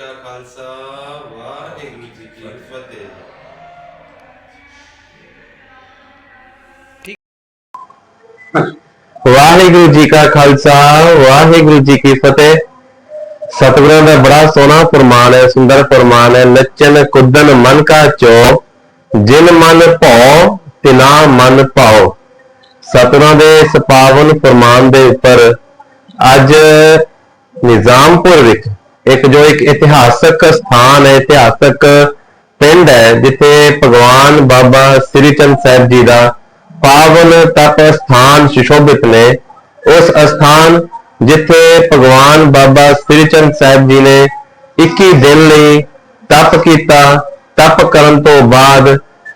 ਕਾ ਖਾਲਸਾ, ਵਾਹਿਗੁਰੂ ਜੀ ਕੀ ਫਤਿਹ। ਵਾਹਿਗੁਰੂ ਜੀ ਕਾ ਖਾਲਸਾ, ਵਾਹਿਗੁਰੂ ਜੀ ਕੀ ਫਤਿਹ। ਸਤਿਗੁਰਾਂ ਦਾ ਬੜਾ ਸੋਹਣਾ ਫਰਮਾਨ ਹੈ, ਸੁੰਦਰ ਫਰਮਾਨ ਹੈ ਨੱਚਨ ਕੁੱਦਨ ਮਨ ਕਾ ਚੋ ਜਿਨ ਮਨ ਭਉ, ਤਿਨਾ ਮਨ ਭਾਉ। ਸਤਿਗੁਰਾਂ ਦੇ ਇਸ ਪਾਵਨ ਫਰਮਾਨ ਦੇ ਉੱਪਰ ਅੱਜ ਨਿਜ਼ਾਮਪੁਰ ਵਿੱਚ ਇੱਕ ਜੋ ਇੱਕ ਇਤਿਹਾਸਕ ਸਥਾਨ ਹੈ, ਇਤਿਹਾਸਕ ਪਿੰਡ ਹੈ, ਜਿੱਥੇ ਭਗਵਾਨ ਬਾਬਾ ਸ੍ਰੀ ਚੰਦ ਸਾਹਿਬ ਜੀ ਦਾ ਪਾਵਨ ਤਪ ਸਥਾਨ ਸੁਸ਼ੋਭਿਤ ਨੇ। ਉਸ ਸਥਾਨ ਜਿੱਥੇ ਭਗਵਾਨ ਬਾਬਾ ਸ੍ਰੀ ਚੰਦ ਸਾਹਿਬ ਜੀ ਨੇ 21 ਦਿਨ ਲਈ ਤਪ ਕੀਤਾ। ਤਪ ਕਰਨ ਤੋਂ ਬਾਅਦ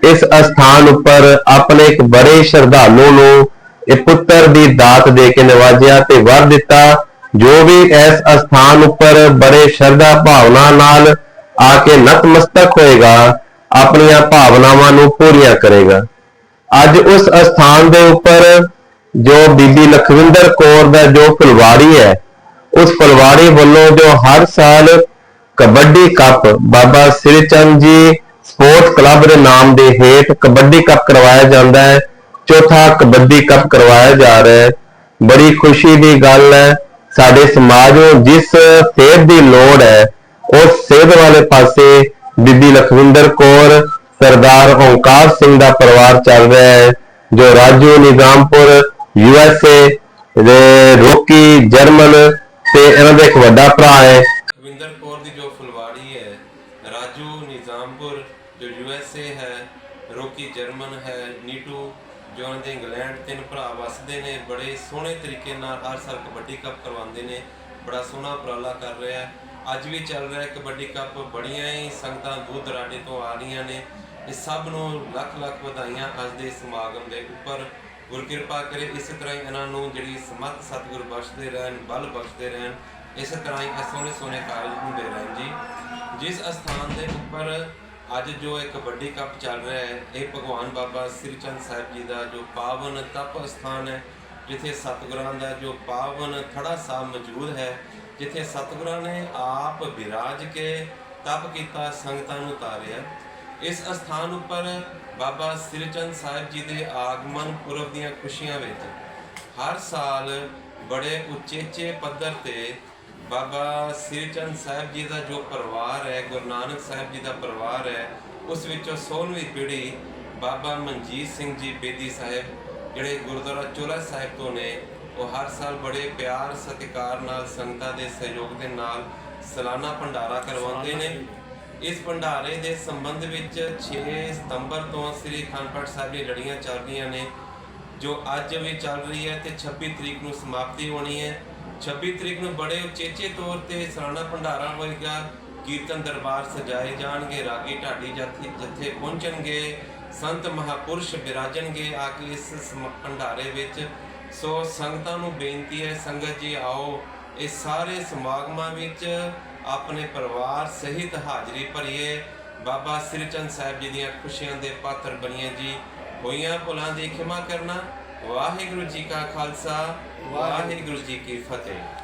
ਇਸ ਅਸਥਾਨ ਉੱਪਰ ਆਪਣੇ ਇੱਕ ਬੜੇ ਸ਼ਰਧਾਲੂ ਨੂੰ ਇਹ ਪੁੱਤਰ ਦੀ ਦਾਤ ਦੇ ਕੇ ਨਵਾਜਿਆ ਤੇ ਵਰ ਦਿੱਤਾ। ਜੋ ਵੀ ਇਸ ਅਸਥਾਨ ਉੱਪਰ ਬੜੇ ਸ਼ਰਧਾ ਭਾਵਨਾ ਨਾਲ ਆ ਕੇ ਨਤਮਸਤਕ ਹੋਏਗਾ, ਆਪਣੀਆਂ ਭਾਵਨਾਵਾਂ ਨੂੰ ਪੂਰੀਆਂ ਕਰੇਗਾ। ਅੱਜ ਉਸ ਅਸਥਾਨ ਦੇ ਉੱਪਰ ਜੋ ਬੀਬੀ ਲਖਵਿੰਦਰ ਕੌਰ ਦਾ ਜੋ ਫੁਲਵਾੜੀ ਹੈ, ਉਸ ਫੁਲਵਾੜੀ ਵੱਲੋਂ ਜੋ ਹਰ ਸਾਲ ਕਬੱਡੀ ਕੱਪ ਬਾਬਾ ਸ੍ਰੀ ਚੰਦ ਜੀ ਸਪੋਰਟ ਕਲੱਬ ਦੇ ਨਾਮ ਦੇ ਹੇਠ ਕਬੱਡੀ ਕੱਪ ਕਰਵਾਇਆ ਜਾਂਦਾ ਹੈ, ਚੌਥਾ ਕਬੱਡੀ ਕੱਪ ਕਰਵਾਇਆ ਜਾ ਰਿਹਾ ਹੈ। ਬੜੀ ਖੁਸ਼ੀ ਦੀ ਗੱਲ ਹੈ ਸਾਡੇ ਸਮਾਜ ਨੂੰ ਜਿਸ ਸੇਧ ਦੀ ਲੋੜ ਹੈ, ਉਸ ਸੇਧ ਵਾਲੇ ਪਾਸੇ ਬੀਬੀ ਲਖਵਿੰਦਰ ਕੌਰ, ਸਰਦਾਰ ਓਂਕਾਰ ਸਿੰਘ ਦਾ ਪਰਿਵਾਰ ਚੱਲ ਰਿਹਾ ਹੈ, ਜੋ ਰਾਜੂ ਨਿਜ਼ਾਮਪੁਰ ਯੂ ਦੇ ਰੋਕੀ, ਜਰਮਨ ਤੇ ਇਹਨਾਂ ਦਾ ਇੱਕ ਵੱਡਾ ਭਰਾ ਹੈ। ਰਵਿੰਦਰ ਕੌਰ ਦੀ ਜੋ ਫੁਲਵਾੜੀ ਹੈ, ਰਾਜੂ ਨਿਜ਼ਾਮਪੁਰ, ਜੋ ਯੂ ਹੈ, ਰੋਕੀ ਜਰਮਨ ਹੈ, ਨੀਟੂ ਜੋ ਉਹਨਾਂ ਦੇ ਇੰਗਲੈਂਡ ਤਿੰਨ ਭਰਾ ਵਸਦੇ ਨੇ, ਬੜੇ ਸੋਹਣੇ ਤਰੀਕੇ ਨਾਲ ਹਰ ਸਾਲ ਕਬੱਡੀ ਕੱਪ ਕਰਵਾਉਂਦੇ ਨੇ, ਬੜਾ ਸੋਹਣਾ ਉਪਰਾਲਾ ਕਰ ਰਿਹਾ ਅੱਜ ਵੀ ਚੱਲ ਰਿਹਾ ਕਬੱਡੀ ਕੱਪ, ਬੜੀਆਂ ਹੀ ਸੰਗਤਾਂ ਦੂਰ ਦਰਾਡੇ ਤੋਂ ਆ ਰਹੀਆਂ ਨੇ। ਇਹ ਸਭ ਨੂੰ ਲੱਖ ਲੱਖ ਵਧਾਈਆਂ ਅੱਜ ਦੇ ਸਮਾਗਮ ਦੇ ਉੱਪਰ। ਗੁਰ ਕਿਰਪਾ ਕਰੇ, ਇਸੇ ਤਰ੍ਹਾਂ ਹੀ ਇਹਨਾਂ ਨੂੰ ਜਿਹੜੀ ਸਮਤ ਸਤਿਗੁਰ ਬਖਸ਼ਦੇ ਰਹਿਣ, ਬਲ ਬਖਸ਼ਦੇ ਰਹਿਣ, ਇਸੇ ਤਰ੍ਹਾਂ ਹੀ ਇਹ ਸੋਹਣੇ ਸੋਹਣੇ ਕਾਰਜ ਹੁੰਦੇ ਰਹਿਣ ਜੀ। ਜਿਸ ਅਸਥਾਨ ਦੇ ਉੱਪਰ ਅੱਜ ਜੋ ਇਹ ਕਬੱਡੀ ਕੱਪ ਚੱਲ ਰਿਹਾ ਹੈ, ਇਹ ਭਗਵਾਨ ਬਾਬਾ ਸ੍ਰੀ ਚੰਦ ਸਾਹਿਬ ਜੀ ਦਾ ਜੋ ਪਾਵਨ ਤਪ ਅਸਥਾਨ ਹੈ, ਜਿੱਥੇ ਸਤਿਗੁਰਾਂ ਦਾ ਜੋ ਪਾਵਨ ਥੜਾ ਸਾਹਿਬ ਮੌਜੂਦ ਹੈ, ਜਿੱਥੇ ਸਤਿਗੁਰਾਂ ਨੇ ਆਪ ਵਿਰਾਜ ਕੇ ਤਪ ਕੀਤਾ, ਸੰਗਤਾਂ ਨੂੰ ਤਾਰਿਆ। ਇਸ ਅਸਥਾਨ ਉੱਪਰ ਬਾਬਾ ਸ੍ਰੀ ਚੰਦ ਸਾਹਿਬ ਜੀ ਦੇ ਆਗਮਨ ਪੁਰਬ ਦੀਆਂ ਖੁਸ਼ੀਆਂ ਵਿੱਚ ਹਰ ਸਾਲ ਬੜੇ ਉਚੇਚੇ ਪੱਧਰ ਤੇ ਬਾਬਾ ਸ੍ਰੀ ਚੰਦ ਸਾਹਿਬ ਜੀ ਦਾ ਜੋ ਪਰਿਵਾਰ ਹੈ ਗੁਰੂ ਨਾਨਕ ਸਾਹਿਬ ਜੀ ਦਾ ਪਰਿਵਾਰ ਹੈ ਉਸ ਵਿੱਚੋਂ 16ਵੀਂ ਪੀੜ੍ਹੀ ਬਾਬਾ ਮਨਜੀਤ ਸਿੰਘ ਜੀ ਬੇਦੀ ਸਾਹਿਬ ਜਿਹੜੇ ਗੁਰਦੁਆਰਾ ਚੋਲਾ ਸਾਹਿਬ ਤੋਂ ਨੇ ਉਹ ਹਰ ਸਾਲ ਬੜੇ ਪਿਆਰ ਸਤਿਕਾਰ ਨਾਲ ਸੰਗਤਾਂ ਦੇ ਸਹਿਯੋਗ ਦੇ ਨਾਲ ਸਾਲਾਨਾ ਭੰਡਾਰਾ ਕਰਵਾਉਂਦੇ ਨੇ। ਇਸ ਭੰਡਾਰੇ ਦੇ ਸੰਬੰਧ ਵਿੱਚ 6 ਸਤੰਬਰ ਤੋਂ ਸ੍ਰੀ ਅਖੰਡ ਸਾਹਿਬ ਦੀ ਲੜੀਆਂ ਚੱਲ ਰਹੀਆਂ ਨੇ ਜੋ ਅੱਜ ਵੀ ਚੱਲ ਰਹੀ ਹੈ ਤੇ 26 ਤਰੀਕ ਨੂੰ ਸਮਾਪਤੀ ਹੋਣੀ ਹੈ। 26 ਤਰੀਕ ਨੂੰ ਬੜੇ ਉਚੇਚੇ ਤੌਰ ਤੇ ਸਰਾਣਾ ਭੰਡਾਰਾ ਹੋਏਗਾ ਕੀਰਤਨ ਦਰਬਾਰ ਸਜਾਏ ਜਾਣਗੇ, ਰਾਗੀ ਢਾਡੀ ਜਥੇ ਜਥੇ ਪਹੁੰਚਣਗੇ, ਸੰਤ ਮਹਾਪੁਰਸ਼ ਬਿਰਾਜਣਗੇ। ਆ ਕੇ ਇਸ ਸਮ- ਭੰਡਾਰੇ ਵਿੱਚ ਸੋ ਸੰਗਤਾਂ ਨੂੰ ਬੇਨਤੀ ਹੈ, ਸੰਗਤ ਜੀ ਆਓ, ਇਹ ਸਾਰੇ ਸਮਾਗਮਾਂ ਵਿੱਚ ਆਪਣੇ ਪਰਿਵਾਰ ਸਹਿਤ ਹਾਜ਼ਰੀ ਭਰੀਏ। ਬਾਬਾ ਸ੍ਰੀ ਚੰਦ ਸਾਹਿਬ ਜੀ ਦੀਆਂ ਖੁਸ਼ੀਆਂ ਦੇ ਪਾਤਰ ਬਣੀਏ ਜੀ। ਹੋਈਆਂ ਭੁਲਾਂ ਦੀ ਖਿਮਾ ਕਰਨਾ। ਵਾਹਿਗੁਰੂ ਜੀ ਕਾ ਖਾਲਸਾ। ਵਾਹਿਗੁਰੂ ਜੀ ਕੀ ਫਤਿਹ।